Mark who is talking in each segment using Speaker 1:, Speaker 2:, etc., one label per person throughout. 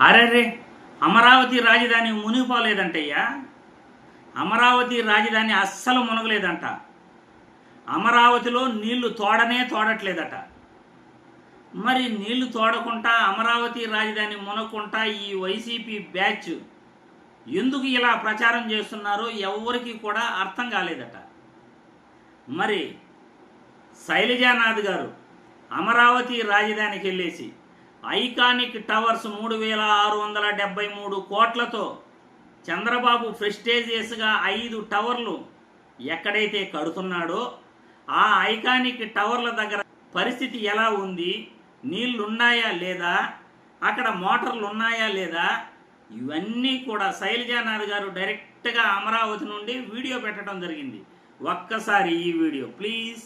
Speaker 1: అరెరే అమరావతి రాజధాని మునిగిపోలేదంటయ్యా. అమరావతి రాజధాని అస్సలు మునగలేదంట. అమరావతిలో నీళ్ళు తోడనే తోడట్లేదట. మరి నీళ్ళు తోడకుండా అమరావతి రాజధాని మునకుండా ఈ వైసీపీ బ్యాచ్ ఎందుకు ఇలా ప్రచారం చేస్తున్నారో ఎవరికి కూడా అర్థం కాలేదట. మరి శైలజానాథ్ గారు అమరావతి రాజధానికి వెళ్ళేసి ఐకానిక్ టవర్స్ మూడు వేల ఆరు వందల డెబ్బై మూడు కోట్లతో చంద్రబాబు ప్రెస్టేజియస్గా ఐదు టవర్లు ఎక్కడైతే కడుతున్నాడో ఆ ఐకానిక్ టవర్ల దగ్గర పరిస్థితి ఎలా ఉంది? నీళ్ళున్నాయా లేదా? అక్కడ మోటార్లు ఉన్నాయా లేదా? ఇవన్నీ కూడా శైలజానాథ్ గారు డైరెక్ట్గా అమరావతి నుండి వీడియో పెట్టడం జరిగింది. ఒక్కసారి ఈ వీడియో ప్లీజ్.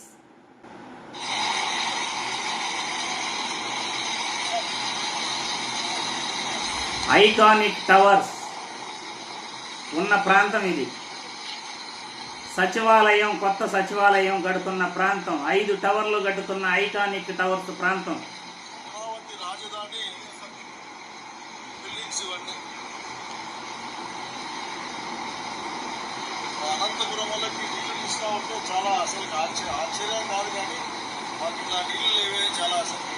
Speaker 1: ఐకానిక్ టవర్స్ ఉన్న ప్రాంతం ఇది. సచివాలయం కొత్త సచివాలయం కడుతున్న ప్రాంతం. ఐదు టవర్లు కట్టుతున్న ఐకానిక్ టవర్స్ ప్రాంతం.
Speaker 2: అనంతపురం వాళ్ళకి ఇస్తా ఉంటే చాలా అసలు ఆశ్చర్య ఆశ్చర్యం కాదు కానీ మాకు ఇలా నీళ్ళు లేవే చాలా అసలు.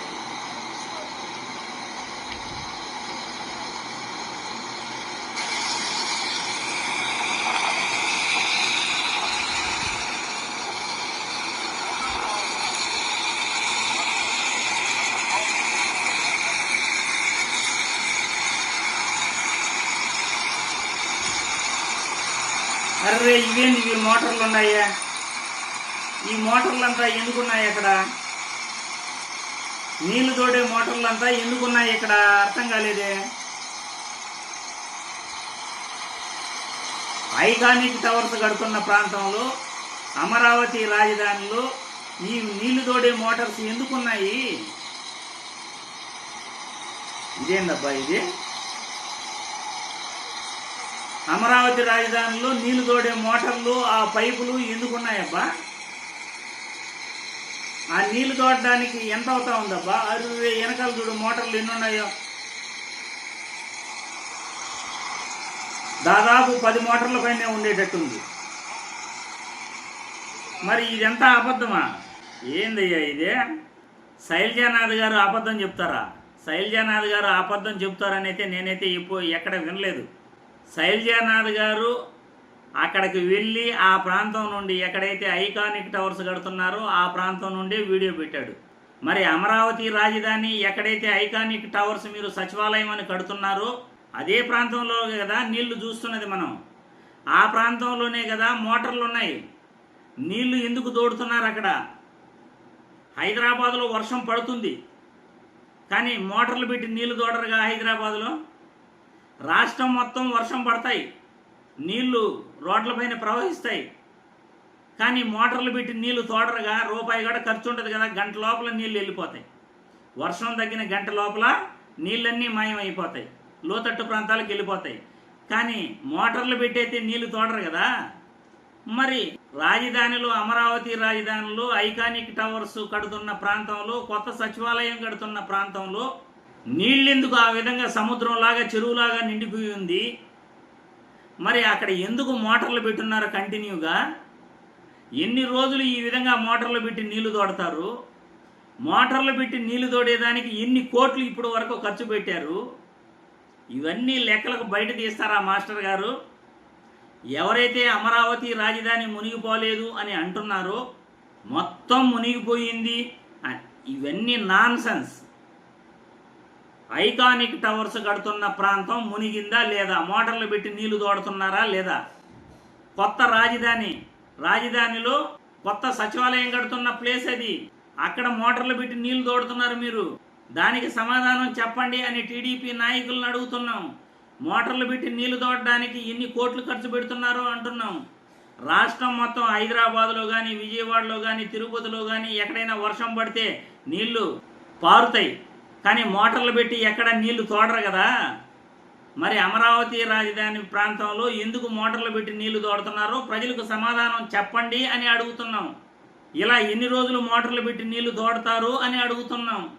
Speaker 1: అరే ఇవేంటి ఇవి మోటార్లు ఉన్నాయా? ఈ మోటార్లంతా ఎందుకున్నాయి అక్కడ నీళ్ళు తోడే మోటార్లంతా ఎందుకున్నాయి ఇక్కడ? అర్థం కాలేదే. ఐకానిక్ టవర్స్ కడుతున్న ప్రాంతంలో అమరావతి రాజధానిలో ఈ నీళ్ళు తోడే మోటార్స్ ఎందుకున్నాయి? ఇదేందబ్బా ఇది? అమరావతి రాజధానిలో నీళ్ళు తోడే మోటార్లు ఆ పైపులు ఎందుకున్నాయబ్బా ఆ నీళ్ళు తోడడానికి ఎంత అవుతా ఉందబ్బా? అరవై వెనకాల చూడు మోటార్లు ఎన్ని ఉన్నాయో. దాదాపు పది మోటార్ల పైనే ఉండేటట్టుంది. మరి ఇదంతా అబద్ధమా? ఏందయ్యా ఇదే? శైలజానాథ్ గారు అబద్ధం చెప్తారా? శైలజానాథ్ గారు అబద్ధం చెప్తారని అయితే నేనైతే ఇప్పుడు ఎక్కడ వినలేదు. శైలజానాథ్ గారు అక్కడికి వెళ్ళి ఆ ప్రాంతం నుండి ఎక్కడైతే ఐకానిక్ టవర్స్ కడుతున్నారో ఆ ప్రాంతం నుండి వీడియో పెట్టాడు. మరి అమరావతి రాజధాని ఎక్కడైతే ఐకానిక్ టవర్స్ మీరు సచివాలయం అని కడుతున్నారో అదే ప్రాంతంలో కదా నీళ్ళు చూస్తున్నది మనం. ఆ ప్రాంతంలోనే కదా మోటార్లు ఉన్నాయి. నీళ్ళు ఎందుకు దోడుతున్నారు అక్కడ? హైదరాబాద్లో వర్షం పడుతుంది. కానీ మోటార్లు పెట్టి నీళ్ళు దోడరుగా హైదరాబాద్లో? రాష్ట్రం మొత్తం వర్షం పడతాయి నీళ్ళు రోడ్లపైన ప్రవహిస్తాయి. కానీ మోటార్లు పెట్టి నీళ్ళు తోడరుగా రూపాయి కూడా ఖర్చు ఉంటుంది కదా గంట లోపల నీళ్ళు వెళ్ళిపోతాయి. వర్షం తగ్గిన గంట లోపల నీళ్ళన్నీ మాయమైపోతాయి లోతట్టు ప్రాంతాలకు వెళ్ళిపోతాయి. కానీ మోటార్లు పెట్టయితే నీళ్ళు తోడరు కదా. మరి రాజధానిలో అమరావతి రాజధానిలో ఐకానిక్ టవర్స్ కడుతున్న ప్రాంతంలో కొత్త సచివాలయం కడుతున్న ప్రాంతంలో నీళ్ళెందుకు ఆ విధంగా సముద్రంలాగా చెరువులాగా నిండిపోయి ఉంది? మరి అక్కడ ఎందుకు మోటార్లు పెట్టున్నారు కంటిన్యూగా? ఎన్ని రోజులు ఈ విధంగా మోటార్లు పెట్టి నీళ్ళు తోడతారు? మోటార్లు పెట్టి నీళ్ళు తోడేదానికి ఎన్ని కోట్లు ఇప్పుడు వరకు ఖర్చు పెట్టారు? ఇవన్నీ లెక్కలకు బయట తీస్తారా మాస్టర్ గారు? ఎవరైతే అమరావతి రాజధాని మునిగిపోలేదు అని అంటున్నారో మొత్తం మునిగిపోయింది. ఇవన్నీ నాన్సెన్స్. ఐకానిక్ టవర్స్ కడుతున్న ప్రాంతం మునిగిందా లేదా? మోటార్లు పెట్టి నీళ్ళు తోడుతున్నారా లేదా? కొత్త రాజధాని రాజధానిలో కొత్త సచివాలయం కడుతున్న ప్లేస్ అది. అక్కడ మోటార్లు పెట్టి నీళ్ళు తోడుతున్నారు మీరు. దానికి సమాధానం చెప్పండి అని టీడీపీ నాయకులను అడుగుతున్నాం. మోటార్లు పెట్టి నీళ్ళు తోడడానికి ఎన్ని కోట్లు ఖర్చు పెడుతున్నారో అంటున్నాం. రాష్ట్రం మొత్తం హైదరాబాద్లో కానీ విజయవాడలో కానీ తిరుపతిలో కానీ ఎక్కడైనా వర్షం పడితే నీళ్ళు పారుతాయి. కానీ మోటార్లు పెట్టి ఎక్కడ నీళ్ళు తోడరు కదా? మరి అమరావతి రాజధాని ప్రాంతంలో ఎందుకు మోటార్లు పెట్టి నీళ్ళు తోడుతున్నారో ప్రజలకు సమాధానం చెప్పండి అని అడుగుతున్నాం. ఇలా ఎన్ని రోజులు మోటార్లు పెట్టి నీళ్ళు తోడతారు అని అడుగుతున్నాం.